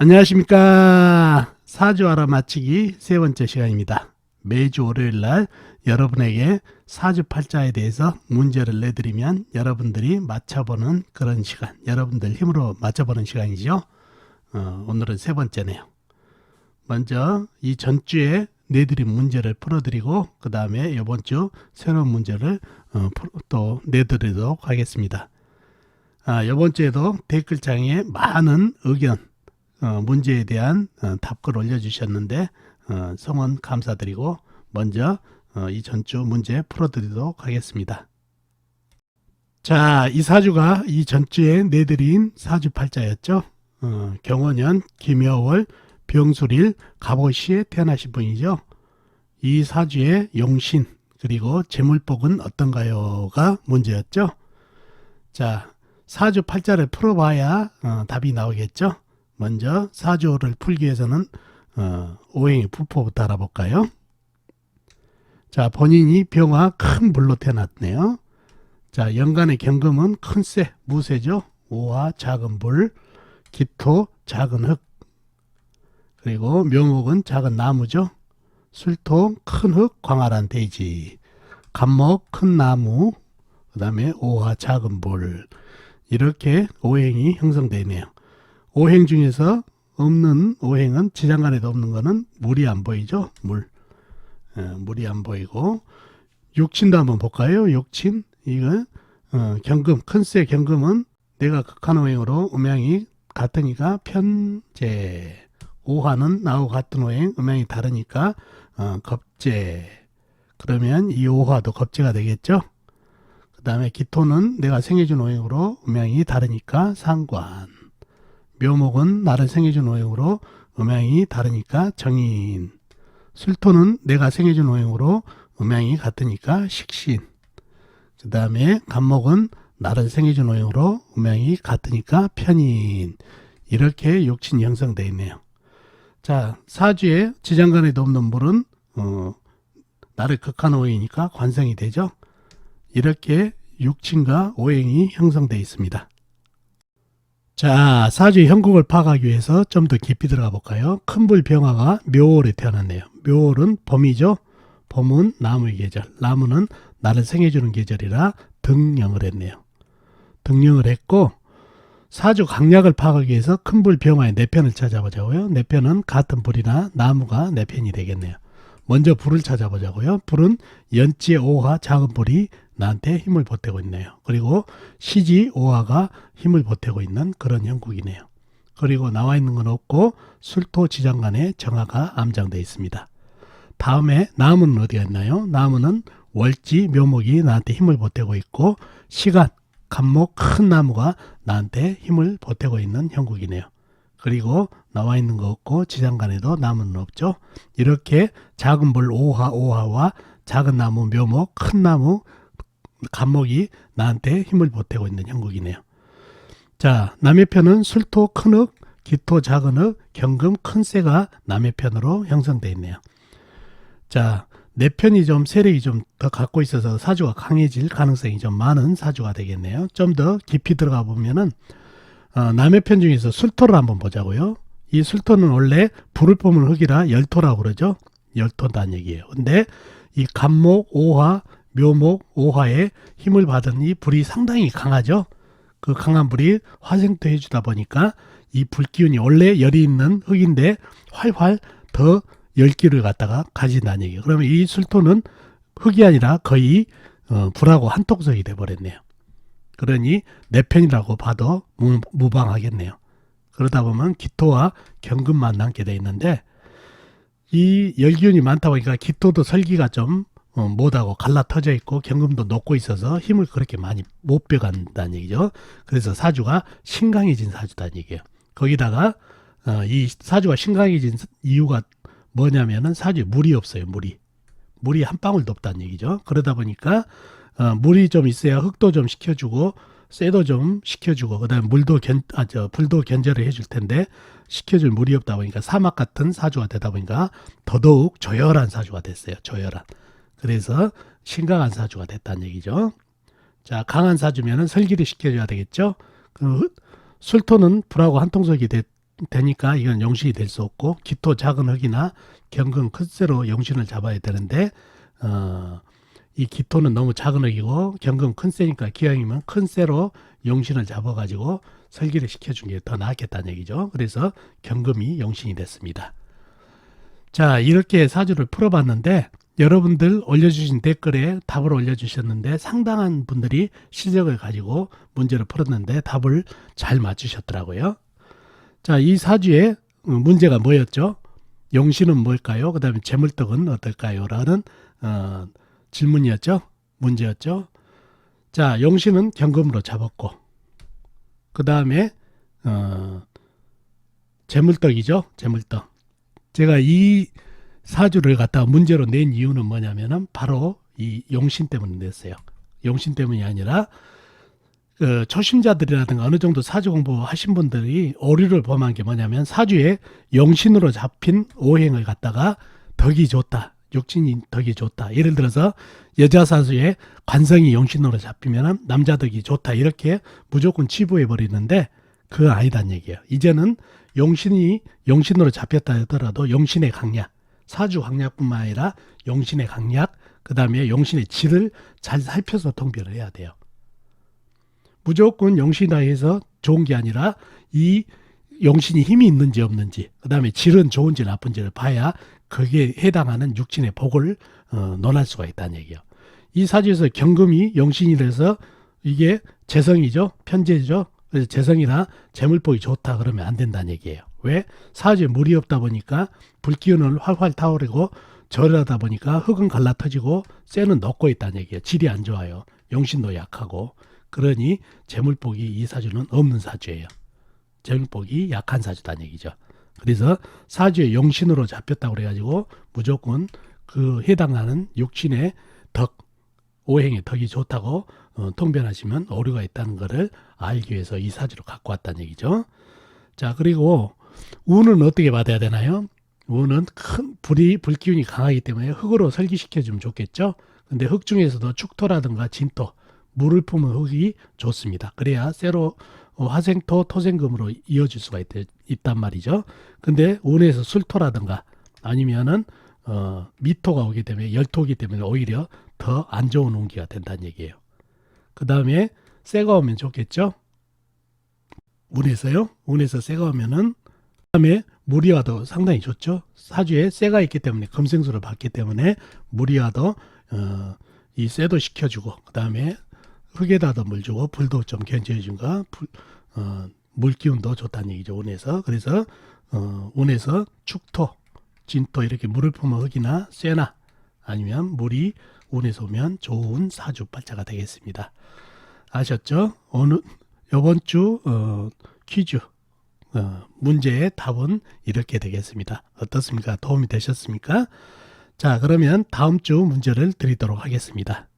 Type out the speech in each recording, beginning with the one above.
안녕하십니까. 사주 알아 맞히기 세 번째 시간입니다. 매주 월요일 날 여러분에게 사주 팔자에 대해서 문제를 내드리면 여러분들이 맞춰보는 그런 시간, 여러분들 힘으로 맞춰보는 시간이죠. 어, 오늘은 세 번째네요. 먼저 이 전주에 내드린 문제를 풀어드리고 그 다음에 이번 주 새로운 문제를 어, 풀- 또 내드리도록 하겠습니다. 아, 이번 주에도 댓글창에 많은 의견, 어, 문제에 대한 어, 답글 올려주셨는데 어, 성원 감사드리고 먼저 어, 이 전 주 문제 풀어드리도록 하겠습니다. 자, 이 사주가 이 전주에 내드린 사주 팔자였죠. 어, 경원년 김여월 병술일 갑오시에 태어나신 분이죠. 이 사주의 용신 그리고 재물복은 어떤가요가 문제였죠. 자, 사주 팔자를 풀어봐야 어, 답이 나오겠죠. 먼저 사주를 풀기 위해서는 어, 오행의 부포부터 알아볼까요? 자, 본인이 병화 큰 불로 태어났네요. 자, 연간의 경금은 큰새, 무쇠죠. 오화 작은 불, 기토 작은 흙, 그리고 묘목은 작은 나무죠. 술토 큰 흙, 광활한 대지, 간목 큰 나무, 그 다음에 오화 작은 불, 이렇게 오행이 형성되네요. 오행 중에서 없는 오행은 지장간에도 없는 거는 물이 안 보이죠. 물. 예, 물이 안 보이고 육친도 한번 볼까요? 육친 이거 어, 경금 큰새 경금은 내가 극한 오행으로 음양이 같으니까 편제 오화는 나하고 같은 오행 음양이 다르니까 어, 겁제 그러면 이 오화도 겁제가 되겠죠. 그 다음에 기토는 내가 생해준 오행으로 음양이 다르니까 상관 묘목은 나를 생해준 오행으로 음양이 다르니까 정인. 술토는 내가 생해준 오행으로 음양이 같으니까 식신. 그 다음에 간목은 나를 생해준 오행으로 음양이 같으니까 편인. 이렇게 욕친이 형성되어 있네요. 자, 사주에 지장간에도 없는 물은 어, 나를 극한 오행이니까 관성이 되죠. 이렇게 육친과 오행이 형성되어 있습니다. 자, 사주의 형국을 파악하기 위해서 좀 더 깊이 들어가 볼까요? 큰불 병화가 묘월에 태어났네요. 묘월은 봄이죠. 봄은 나무의 계절. 나무는 나를 생해주는 계절이라 등령을 했네요. 등령을 했고 사주 강약을 파악하기 위해서 큰불 병화의 네 편을 찾아보자고요. 네 편은 같은 불이나 나무가 네 편이 되겠네요. 먼저 불을 찾아보자고요. 불은 연지 오화 작은 불이 나한테 힘을 보태고 있네요. 그리고 시지 오화가 힘을 보태고 있는 그런 형국이네요. 그리고 나와 있는 건 없고 술토 지장간에 정화가 암장되어 있습니다. 다음에 나무는 어디가 있나요? 나무는 월지 묘목이 나한테 힘을 보태고 있고 시간 간목 큰 나무가 나한테 힘을 보태고 있는 형국이네요. 그리고 나와 있는 거 없고 지장간에도 나무는 없죠. 이렇게 작은 불 오화 오화와 작은 나무 묘목 큰 나무 간목이 나한테 힘을 보태고 있는 형국이네요. 자, 남의 편은 술토 큰 흙, 기토 작은 흙, 경금 큰 새가 남의 편으로 형성되어 있네요. 자, 내 편이 좀 세력이 좀 더 갖고 있어서 사주가 강해질 가능성이 좀 많은 사주가 되겠네요. 좀 더 깊이 들어가 보면은 어, 남의 편 중에서 술토를 한번 보자고요. 이 술토는 원래 불을 뿜은 흙이라 열토라고 그러죠. 열토다는 얘기예요. 근데 이 간목, 오화, 묘목, 오화에 힘을 받은 이 불이 상당히 강하죠. 그 강한 불이 화생토 해주다 보니까 이 불기운이 원래 열이 있는 흙인데 활활 더 열기를 갖다가 가진다는 얘기예요. 그러면 이 술토는 흙이 아니라 거의 어, 불하고 한통속이 돼버렸네요. 그러니 내 편이라고 봐도 무, 무방하겠네요. 그러다 보면 기토와 경금만 남게 돼 있는데 이 열기운이 많다 보니까 기토도 설기가 좀 어, 못하고 갈라터져 있고 경금도 녹고 있어서 힘을 그렇게 많이 못 빼간다는 얘기죠. 그래서 사주가 신강해진 사주다는 얘기예요. 거기다가 어, 이 사주가 신강해진 이유가 뭐냐면은 사주에 물이 없어요. 물이 물이 한 방울도 없다는 얘기죠. 그러다 보니까 어, 물이 좀 있어야 흙도 좀 식혀주고 쇠도 좀 식혀주고 그다음에 물도 견, 아, 저 불도 견제를 해줄 텐데 식혀줄 물이 없다 보니까 사막 같은 사주가 되다 보니까 더더욱 조열한 사주가 됐어요. 조열한. 그래서 심각한 사주가 됐다는 얘기죠. 자, 강한 사주면은 설기를 시켜줘야 되겠죠. 그 술토는 불하고 됐, 되니까 이건 용신이 될 수 없고 기토 작은 흙이나 경근 큰 쇠로 용신을 잡아야 되는데 어, 이 기토는 너무 작은 흙이고 경근 큰 쇠니까 기왕이면 큰 쇠로 용신을 잡아가지고 설계를 시켜준 게더 낫겠다는 얘기죠. 그래서 경금이 용신이 됐습니다. 자 이렇게 사주를 풀어봤는데 여러분들 올려주신 댓글에 답을 올려주셨는데 상당한 분들이 실력을 가지고 문제를 풀었는데 답을 잘 맞추셨더라고요. 자, 이 사주의 어, 문제가 뭐였죠? 용신은 뭘까요? 그 다음에 재물떡은 어떨까요? 라는 어, 질문이었죠. 문제였죠. 자, 용신은 경금으로 잡았고, 그 다음에 어, 재물떡이죠. 재물떡. 제가 이 사주를 갖다가 문제로 낸 이유는 뭐냐면은 바로 이 용신 때문에 냈어요. 용신 때문이 아니라 그 초심자들이라든가 어느 정도 사주 공부하신 분들이 오류를 범한 게 뭐냐면 사주에 용신으로 잡힌 오행을 갖다가 덕이 좋다. 육신이 덕이 좋다. 예를 들어서 여자 사주에 관성이 용신으로 잡히면 남자 덕이 좋다. 이렇게 무조건 치부해 버리는데 그거 아니단 얘기예요. 이제는 용신이 용신으로 잡혔다 하더라도 용신의 강약, 사주 강약뿐만 아니라 용신의 강약, 그 다음에 용신의 질을 잘 살펴서 통별을 해야 돼요. 무조건 용신이다 해서 좋은 게 아니라 이 용신이 힘이 있는지 없는지, 그 다음에 질은 좋은지 나쁜지를 봐야 거기에 해당하는 육신의 복을 어, 논할 수가 있다는 얘기예요. 이 사주에서 경금이 용신이라서 이게 재성이죠, 편재죠. 그래서 재성이나 재물복이 좋다 그러면 안 된다는 얘기예요. 왜? 사주에 물이 없다 보니까 불기운을 활활 타오르고 절하다 보니까 흙은 갈라터지고 쇠는 녹고 있다는 얘기예요. 질이 안 좋아요. 용신도 약하고 그러니 재물복이 이 사주는 없는 사주예요. 재물복이 약한 사주다는 얘기죠. 그래서 사주에 용신으로 잡혔다고 그래가지고 무조건 그 해당하는 육신의 덕, 오행의 덕이 좋다고 어, 통변하시면 오류가 있다는 것을 알기 위해서 이 사주를 갖고 왔다는 얘기죠. 자, 그리고 운은 어떻게 받아야 되나요? 운은 큰 불이 불기운이 강하기 때문에 흙으로 설기시켜 주면 좋겠죠. 근데 흙 중에서도 축토라든가 진토, 물을 품은 흙이 좋습니다. 그래야 쇠로 어, 화생토, 토생금으로 이어질 수가 있, 있단 말이죠. 근데 운에서 술토라든가 아니면은 어, 미토가 오기 때문에 열토기 때문에 오히려 더 안 좋은 운기가 된다는 얘기예요. 그 다음에 쇠가 오면 좋겠죠. 운에서요. 운에서 쇠가 오면은 그 다음에 물이 와도 상당히 좋죠. 사주에 쇠가 있기 때문에 금생수를 받기 때문에 물이 와도 어, 이 쇠도 시켜주고 그 다음에 흙에다도 물 주고 불도 좀 견제해준가 불, 어, 물 기운도 좋다는 얘기죠. 운에서 그래서 어, 운에서 축토, 진토 이렇게 물을 품은 흙이나 쇠나 아니면 물이 운에서 오면 좋은 사주 발자가 되겠습니다. 아셨죠? 오늘 이번 주 어, 퀴즈 어, 문제의 답은 이렇게 되겠습니다. 어떻습니까? 도움이 되셨습니까? 자, 그러면 다음 주 문제를 드리도록 하겠습니다.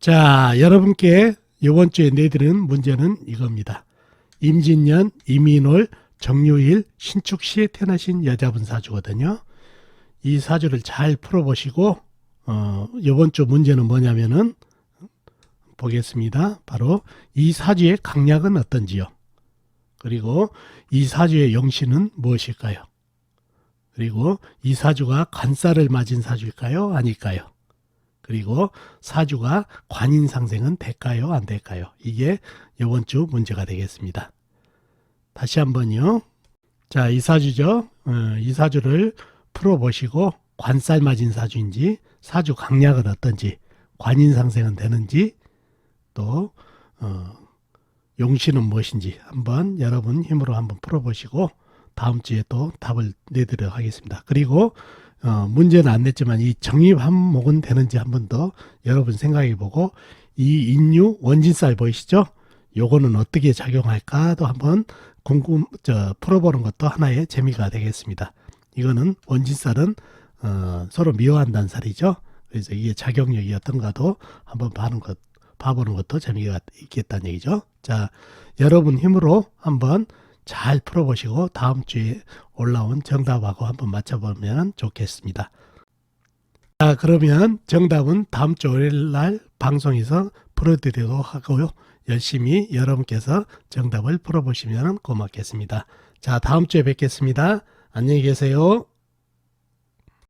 자, 여러분께 이번 주에 내드린 문제는 이겁니다. 임진년, 이민월, 정유일, 신축 시에 태어나신 여자분 사주거든요. 이 사주를 잘 풀어보시고 어, 이번 주 문제는 뭐냐면은 보겠습니다. 바로 이 사주의 강약은 어떤지요. 그리고 이 사주의 영신은 무엇일까요? 그리고 이 사주가 관살을 맞은 사주일까요? 아닐까요? 그리고 사주가 관인 상생은 될까요? 안 될까요? 이게 이번 주 문제가 되겠습니다. 다시 한번요. 자, 이 사주죠. 어, 이 사주를 풀어보시고 관살 맞은 사주인지 사주 강약은 어떤지 관인 상생은 되는지 또 어, 용신은 무엇인지 한번 여러분 힘으로 한번 풀어보시고 다음 주에 또 답을 내드리도록 하겠습니다. 그리고 어, 문제는 안 냈지만 이 정립 한목은 되는지 한 번 더 여러분 생각해보고 이 인류 원진쌀 보이시죠? 요거는 어떻게 작용할까도 한번 궁금 저 풀어보는 것도 하나의 재미가 되겠습니다. 이거는 원진쌀은 어, 서로 미워한다는 살이죠. 그래서 이게 작용력이 어떤가도 한번 봐는 것 봐보는 것도 재미가 있겠다는 얘기죠. 자, 여러분 힘으로 한번 잘 풀어보시고 다음 주에 올라온 정답하고 한번 맞춰보면 좋겠습니다. 자, 그러면 정답은 다음 주 월요일 날 방송에서 풀어 풀어드리도록 하고요. 열심히 여러분께서 정답을 풀어보시면 고맙겠습니다. 자, 다음 주에 뵙겠습니다. 안녕히 계세요.